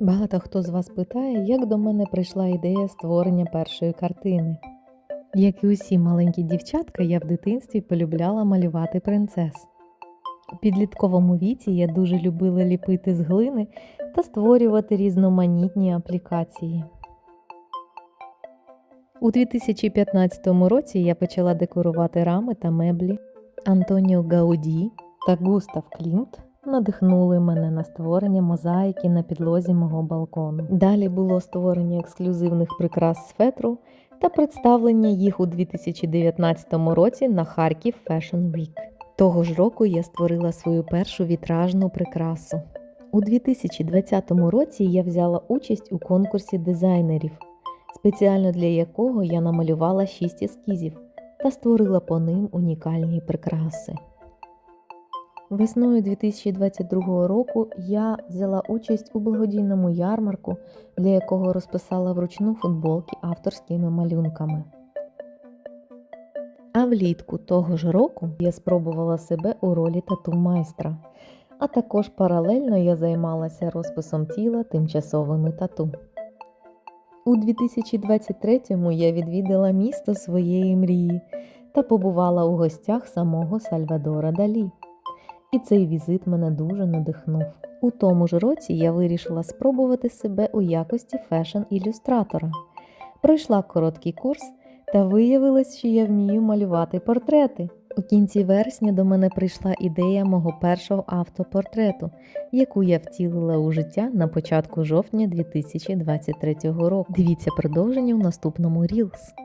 Багато хто з вас питає, як до мене прийшла ідея створення першої картини. Як і усі маленькі дівчатка, я в дитинстві полюбляла малювати принцес. У підлітковому віці я дуже любила ліпити з глини та створювати різноманітні аплікації. У 2015 році я почала декорувати рами та меблі. Антоніо Гауді та Густав Клімт надихнули мене на створення мозаїки на підлозі мого балкону. Далі було створення ексклюзивних прикрас з фетру та представлення їх у 2019 році на Харків Fashion Week. Того ж року я створила свою першу вітражну прикрасу. У 2020 році я взяла участь у конкурсі дизайнерів, спеціально для якого я намалювала 6 ескізів та створила по ним унікальні прикраси. Весною 2022 року я взяла участь у благодійному ярмарку, для якого розписала вручну футболки авторськими малюнками. А влітку того ж року я спробувала себе у ролі тату-майстра, а також паралельно я займалася розписом тіла тимчасовими тату. У 2023-му я відвідала місто своєї мрії та побувала у гостях самого Сальвадора Далі. І цей візит мене дуже надихнув. У тому ж році я вирішила спробувати себе у якості фешн-ілюстратора. Пройшла короткий курс та виявилось, що я вмію малювати портрети. У кінці вересня до мене прийшла ідея мого першого автопортрету, яку я втілила у життя на початку жовтня 2023 року. Дивіться продовження в наступному Reels.